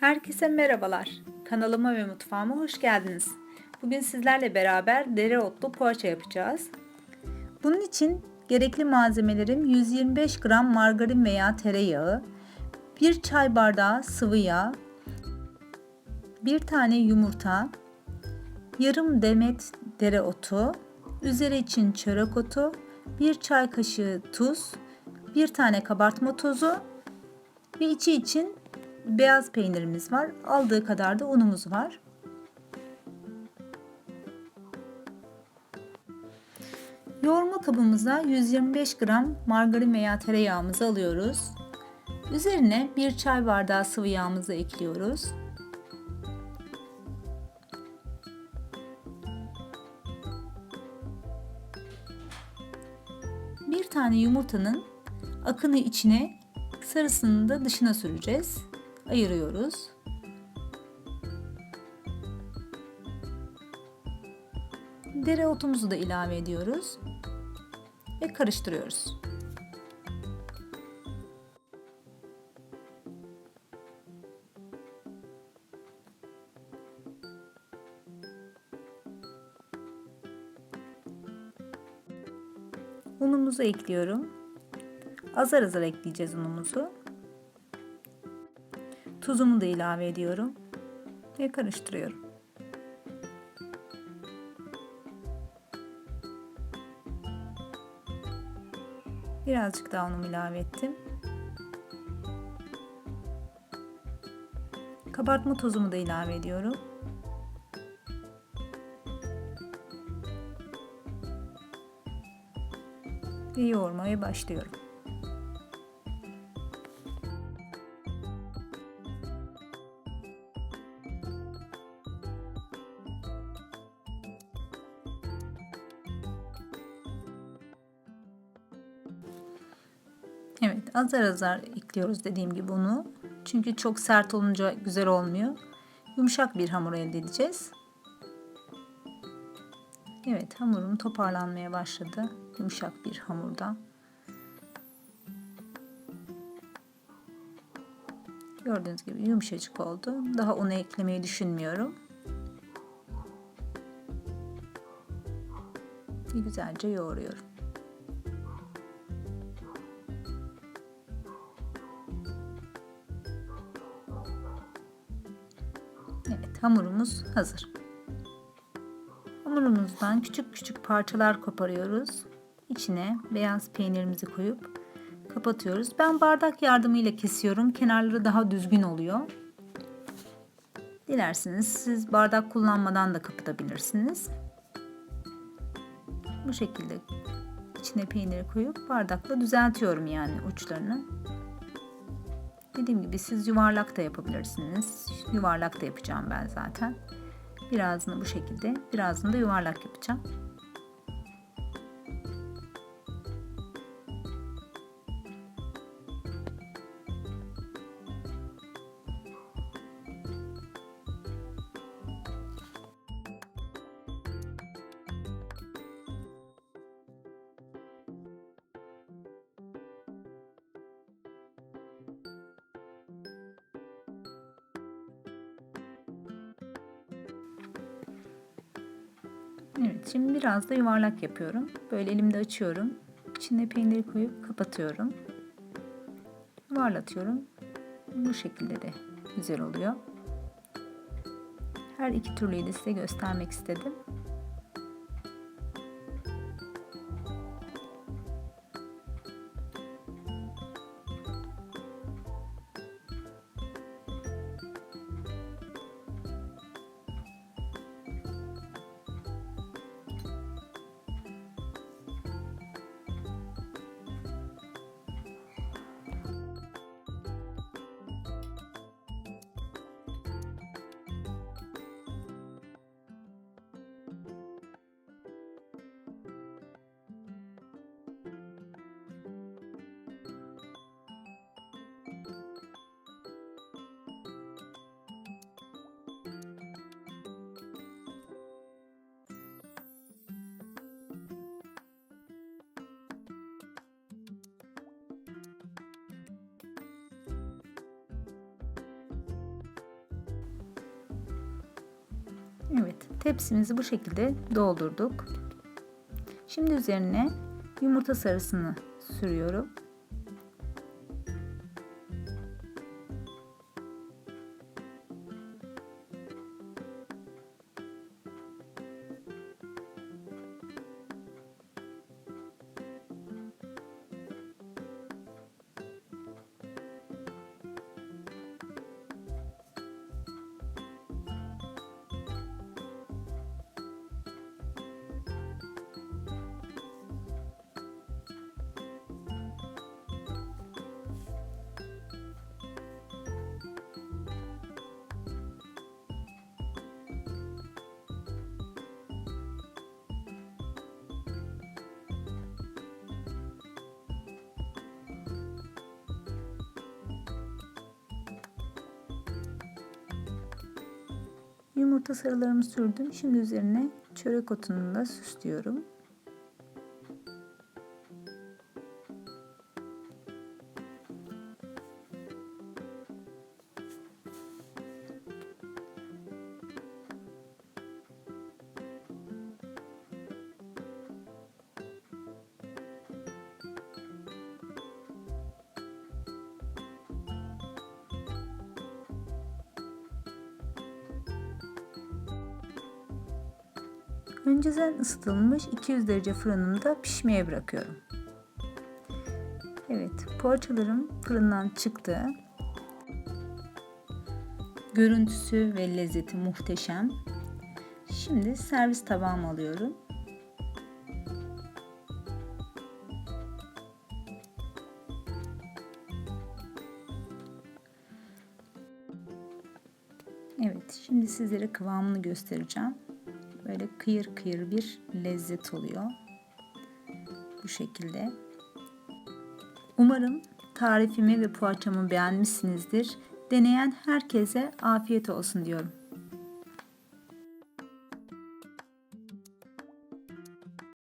Herkese merhabalar. Kanalıma ve mutfağıma hoş geldiniz. Bugün sizlerle beraber dereotlu poğaça yapacağız. Bunun için gerekli malzemelerim 125 gram margarin veya tereyağı, 1 çay bardağı sıvı yağ, 1 tane yumurta, yarım demet dereotu, üzeri için çörek otu, 1 çay kaşığı tuz, 1 tane kabartma tozu ve içi için beyaz peynirimiz var. Aldığı kadar da unumuz var. Yoğurma kabımıza 125 gram margarin veya tereyağımızı alıyoruz. Üzerine bir çay bardağı sıvı yağımızı ekliyoruz. Bir tane yumurtanın akını içine, sarısını da dışına süreceğiz ayırıyoruz. Dereotumuzu da ilave ediyoruz ve karıştırıyoruz. Unumuzu ekliyorum. Azar azar ekleyeceğiz unumuzu. Tuzumu da ilave ediyorum ve karıştırıyorum. Birazcık daha unumu ilave ettim. Kabartma tozumu da ilave ediyorum. Ve yoğurmaya başlıyorum. Evet azar azar ekliyoruz dediğim gibi bunu. Çünkü çok sert olunca güzel olmuyor. Yumuşak bir hamur elde edeceğiz. Evet hamurum toparlanmaya başladı. Yumuşak bir hamurda. Gördüğünüz gibi yumuşacık oldu. Daha onu eklemeyi düşünmüyorum. Güzelce yoğuruyorum. Hamurumuz hazır. Hamurumuzdan küçük küçük parçalar koparıyoruz. İçine beyaz peynirimizi koyup kapatıyoruz. Ben bardak yardımıyla kesiyorum. Kenarları daha düzgün oluyor. Dilerseniz siz bardak kullanmadan da kapatabilirsiniz. Bu şekilde içine peyniri koyup bardakla düzeltiyorum yani uçlarını. Dediğim gibi siz yuvarlak da yapabilirsiniz. Yuvarlak da yapacağım ben zaten. Birazını bu şekilde, birazını da yuvarlak yapacağım. Evet şimdi biraz da yuvarlak yapıyorum. Böyle elimde açıyorum. İçine peyniri koyup kapatıyorum. Yuvarlatıyorum. Bu şekilde de güzel oluyor. Her iki türlüyü de size göstermek istedim. Evet, tepsimizi bu şekilde doldurduk. Şimdi üzerine yumurta sarısını sürüyorum. Yumurta sarılarımı sürdüm. Şimdi üzerine çörek otunu da süslüyorum. Önceden ısıtılmış 200 derece fırınımda pişmeye bırakıyorum. Evet, poğaçalarım fırından çıktı. Görüntüsü ve lezzeti muhteşem. Şimdi servis tabağıma alıyorum. Evet, şimdi sizlere kıvamını göstereceğim. Böyle kıyır kıyır bir lezzet oluyor. Bu şekilde. Umarım tarifimi ve poğaçamı beğenmişsinizdir. Deneyen herkese afiyet olsun diyorum.